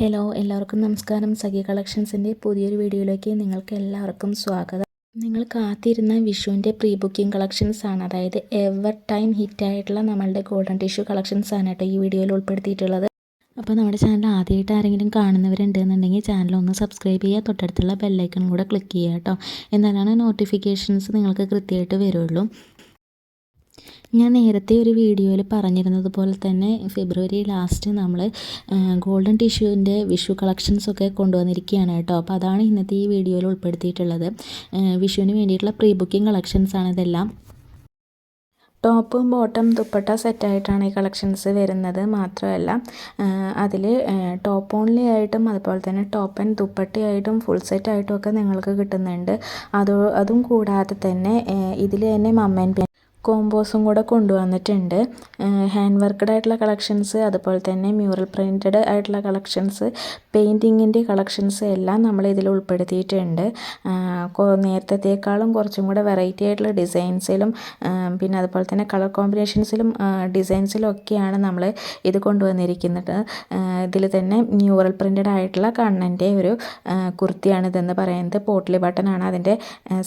Hello എല്ലാവർക്കും നമസ്കാരം. സഖി കളക്ഷൻസിന്റെ പുതിയൊരു വീഡിയോയിലേക്ക് നിങ്ങൾക്ക് എല്ലാവർക്കും സ്വാഗതം. നിങ്ങൾ കാത്തിരുന്ന വിഷുവിന്റെ പ്രീ ബുക്കിംഗ് കളക്ഷൻസ് ആണ്. അതായത് എവർ ടൈം ഹിറ്റായിട്ടുള്ള നമ്മളുടെ ഗോൾഡൻ ടിഷ്യൂ കളക്ഷൻസ് ആണ് കേട്ടോ ഈ വീഡിയോയിൽ ഉൾപ്പെടുത്തിയിട്ടുള്ളത്. അപ്പോൾ നമ്മുടെ ചാനൽ ആദ്യമായിട്ട് ആരെങ്കിലും കാണുന്നവരുണ്ടെന്നുണ്ടെങ്കിൽ ചാനൽ ഒന്ന് സബ്സ്ക്രൈബ് ചെയ്യുക തൊട്ടടുത്തുള്ള ബെല്ലൈക്കൺ കൂടെ ക്ലിക്ക് ചെയ്യുക കേട്ടോ. എന്നാലാണ് നോട്ടിഫിക്കേഷൻസ് നിങ്ങൾക്ക് കൃത്യമായിട്ട് വരുള്ളൂ. ഞാൻ നേരത്തെ ഒരു വീഡിയോയിൽ പറഞ്ഞിരുന്നത് പോലെ തന്നെ ഫെബ്രുവരി ലാസ്റ്റ് നമ്മൾ ഗോൾഡൻ ടിഷ്യൂവിന്റെ വിഷു കളക്ഷൻസൊക്കെ കൊണ്ടുവന്നിരിക്കുകയാണ് കേട്ടോ. അപ്പോൾ അതാണ് ഇന്നത്തെ ഈ വീഡിയോയിൽ ഉൾപ്പെടുത്തിയിട്ടുള്ളത്. വിഷുവിന് വേണ്ടിയിട്ടുള്ള പ്രീ ബുക്കിംഗ് കളക്ഷൻസ് ആണ് ഇതെല്ലാം. ടോപ്പും ബോട്ടം ദുപ്പട്ട സെറ്റായിട്ടാണ് ഈ കളക്ഷൻസ് വരുന്നത് മാത്രമല്ല അതിൽ ടോപ്പ് ഓൺലി ആയിട്ടും അതുപോലെ തന്നെ ടോപ്പ് ആൻഡ് ദുപ്പട്ടയായിട്ടും ഫുൾ സെറ്റായിട്ടും ഒക്കെ നിങ്ങൾക്ക് കിട്ടുന്നുണ്ട്. അതോ അതും കൂടാതെ തന്നെ ഇതിൽ തന്നെ മമ്മൻ കോമ്പോസും കൂടെ കൊണ്ടുവന്നിട്ടുണ്ട്. ഹാൻഡ് വർക്കഡ് ആയിട്ടുള്ള കളക്ഷൻസ് അതുപോലെ തന്നെ മ്യൂറൽ പ്രിന്റഡ് ആയിട്ടുള്ള കളക്ഷൻസ് പെയിന്റിങ്ങിന്റെ കളക്ഷൻസ് എല്ലാം നമ്മൾ ഇതിൽ ഉൾപ്പെടുത്തിയിട്ടുണ്ട്. നേരത്തേക്കാളും കുറച്ചും കൂടെ വെറൈറ്റി ആയിട്ടുള്ള ഡിസൈൻസിലും പിന്നെ അതുപോലെ തന്നെ കളർ കോമ്പിനേഷൻസിലും ഡിസൈൻസിലും ഒക്കെയാണ് നമ്മൾ ഇത് കൊണ്ടുവന്നിരിക്കുന്നത്. ഇതിൽ തന്നെ മ്യൂറൽ പ്രിന്റഡ് ആയിട്ടുള്ള കണ്ണന്റെ ഒരു കുർത്തിയാണ് ഇതെന്ന് പറയുന്നത്. പോട്ട്ലി ആണ് അതിന്റെ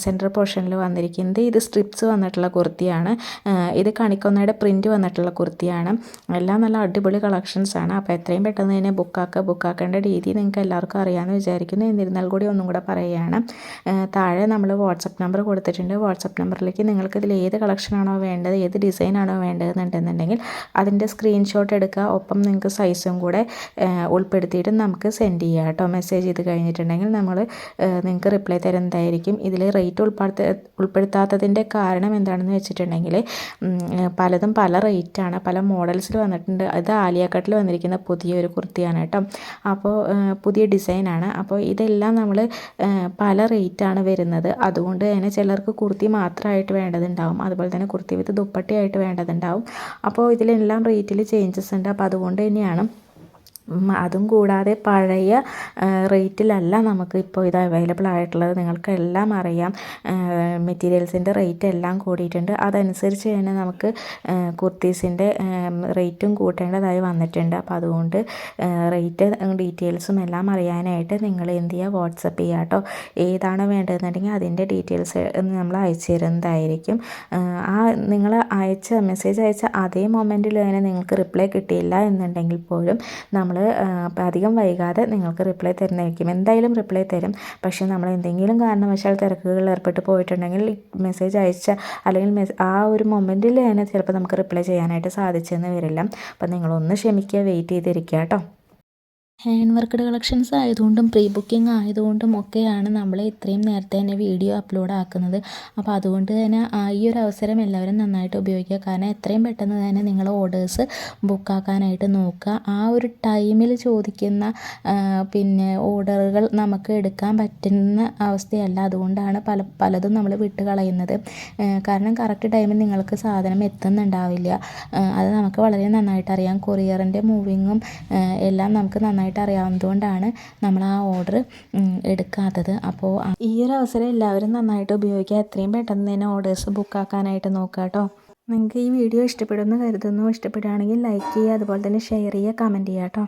സെൻട്രൽ പോർഷനിൽ വന്നിരിക്കുന്നത്. ഇത് സ്ട്രിപ്സ് വന്നിട്ടുള്ള കുർത്തിയാണ്. കുർത്തിയാണ് ഇത് കണിക്കൊന്നയുടെ പ്രിന്റ് വന്നിട്ടുള്ള കുർത്തിയാണ് എല്ലാം നല്ല അടിപൊളി കളക്ഷൻസ് ആണ്. അപ്പോൾ എത്രയും പെട്ടെന്ന് തന്നെ ബുക്കാക്കുക ബുക്കാക്കേണ്ട രീതി നിങ്ങൾക്ക് എല്ലാവർക്കും അറിയാമെന്ന് വിചാരിക്കുന്നു. എന്നിരുന്നാൽ കൂടി ഒന്നും കൂടെ പറയുകയാണ്. താഴെ നമ്മൾ വാട്സപ്പ് നമ്പർ കൊടുത്തിട്ടുണ്ട്. വാട്സപ്പ് നമ്പറിലേക്ക് നിങ്ങൾക്ക് ഇതിൽ ഏത് കളക്ഷനാണോ വേണ്ടത് ഏത് ഡിസൈനാണോ വേണ്ടതെന്നുണ്ടെന്നുണ്ടെങ്കിൽ അതിന്റെ സ്ക്രീൻഷോട്ട് എടുക്കുക. ഒപ്പം നിങ്ങൾക്ക് സൈസും കൂടെ ഉൾപ്പെടുത്തിയിട്ട് നമുക്ക് സെൻഡ് ചെയ്യുക കേട്ടോ. മെസ്സേജ് ചെയ്ത് കഴിഞ്ഞിട്ടുണ്ടെങ്കിൽ നമ്മൾ നിങ്ങൾക്ക് റിപ്ലൈ തരുന്നതായിരിക്കും. ഇതിൽ റേറ്റ് ഉൾപ്പെടുത്ത ഉൾപ്പെടുത്താത്തതിന്റെ കാരണം എന്താണെന്ന് വെച്ചിട്ടുണ്ടെങ്കിൽ വെച്ചിട്ടുണ്ടെങ്കിൽ പലതും പല റേറ്റാണ് പല മോഡൽസിൽ വന്നിട്ടുണ്ട്. ഇത് ആലിയ കട്ടിൽ വന്നിരിക്കുന്ന പുതിയൊരു കുർത്തിയാണ് കേട്ടോ. അപ്പോൾ പുതിയ ഡിസൈനാണ് അപ്പോൾ ഇതെല്ലാം നമ്മൾ പല റേറ്റാണ് വരുന്നത്. അതുകൊണ്ട് തന്നെ ചിലർക്ക് കുർത്തി മാത്രമായിട്ട് വേണ്ടതുണ്ടാവും. അതുപോലെ തന്നെ കുർത്തി വിത്ത് ദുപ്പട്ടയായിട്ട് വേണ്ടതുണ്ടാവും. അപ്പോൾ ഇതിലെല്ലാം റേറ്റിൽ ചേഞ്ചസ് ഉണ്ട്. അപ്പോൾ അതുകൊണ്ട് തന്നെയാണ് അതും കൂടാതെ പഴയ റേറ്റിലല്ല നമുക്ക് ഇപ്പോൾ ഇത് അവൈലബിൾ ആയിട്ടുള്ളത്. നിങ്ങൾക്ക് എല്ലാം അറിയാം മെറ്റീരിയൽസിന്റെ റേറ്റ് എല്ലാം കൂടിയിട്ടുണ്ട്. അതനുസരിച്ച് തന്നെ നമുക്ക് കുർത്തീസിന്റെ റേറ്റും കൂട്ടേണ്ടതായി വന്നിട്ടുണ്ട്. അപ്പോൾ അതുകൊണ്ട് റേറ്റ് ഡീറ്റെയിൽസും എല്ലാം അറിയാനായിട്ട് നിങ്ങൾ എന്ത് ചെയ്യുക വാട്സപ്പ് ചെയ്യുക കേട്ടോ ഏതാണ് വേണ്ടതെന്നുണ്ടെങ്കിൽ അതിന്റെ ഡീറ്റെയിൽസ് നമ്മൾ അയച്ചു തരുന്നതായിരിക്കും ആ നിങ്ങൾ അയച്ച മെസ്സേജ് അയച്ച അതേ മൊമെന്റിൽ തന്നെ നിങ്ങൾക്ക് റിപ്ലൈ കിട്ടിയില്ല എന്നുണ്ടെങ്കിൽ പോലും നമ്മൾ നമ്മൾ അധികം വൈകാതെ നിങ്ങൾക്ക് റിപ്ലൈ തരുന്നതായിരിക്കും. എന്തായാലും റിപ്ലൈ തരും. പക്ഷേ നമ്മൾ എന്തെങ്കിലും കാരണവശാൽ തിരക്കുകളിൽ ഏർപ്പെട്ട് പോയിട്ടുണ്ടെങ്കിൽ മെസ്സേജ് അയച്ച അല്ലെങ്കിൽ ആ ഒരു മൊമെന്റിൽ തന്നെ ചിലപ്പോൾ നമുക്ക് റിപ്ലൈ ചെയ്യാനായിട്ട് സാധിച്ചെന്ന് വരില്ല. അപ്പം നിങ്ങളൊന്ന് ക്ഷമിക്കുക വെയിറ്റ് ചെയ്തിരിക്കുക കേട്ടോ. ഹാൻഡ് വർക്ക്ഡ് കളക്ഷൻസ് ആയതുകൊണ്ടും പ്രീ ബുക്കിംഗ് ആയതുകൊണ്ടും ഒക്കെയാണ് നമ്മൾ ഇത്രയും നേരത്തെ തന്നെ വീഡിയോ അപ്ലോഡ് ആക്കുന്നത്. അപ്പോൾ അതുകൊണ്ട് തന്നെ ഈ ഒരു അവസരം എല്ലാവരും നന്നായിട്ട് ഉപയോഗിക്കുക. കാരണം എത്രയും പെട്ടെന്ന് തന്നെ നിങ്ങൾ ഓർഡേഴ്സ് ബുക്കാക്കാനായിട്ട് നോക്കുക. ആ ഒരു ടൈമിൽ ചോദിക്കുന്ന പിന്നെ ഓർഡറുകൾ നമുക്ക് എടുക്കാൻ പറ്റുന്ന അവസ്ഥയല്ല. അതുകൊണ്ടാണ് പല പലതും നമ്മൾ വിട്ട് കളയുന്നത് കാരണം കറക്റ്റ് ടൈമിൽ നിങ്ങൾക്ക് സാധനം എത്തുന്നുണ്ടാവില്ല. അത് നമുക്ക് വളരെ നന്നായിട്ട് അറിയാം. കൊറിയറിന്റെ മൂവിങ്ങും എല്ലാം നമുക്ക് നന്നായിട്ട് നന്നായിട്ട് അറിയാവുന്നതുകൊണ്ടാണ് നമ്മൾ ആ ഓർഡർ എടുക്കാത്തത്. അപ്പോൾ ഈ ഒരു അവസരം എല്ലാവരും നന്നായിട്ട് ഉപയോഗിക്കുക. എത്രയും പെട്ടെന്ന് തന്നെ ഓർഡേഴ്സ് ബുക്കാക്കാനായിട്ട് നോക്കുക കേട്ടോ. നിങ്ങൾക്ക് ഈ വീഡിയോ ഇഷ്ടപ്പെടുമെന്ന് കരുതുന്നു. ഇഷ്ടപ്പെടുകയാണെങ്കിൽ ലൈക്ക് ചെയ്യുക. അതുപോലെ തന്നെ ഷെയർ ചെയ്യുക. കമന്റ് ചെയ്യുക കേട്ടോ.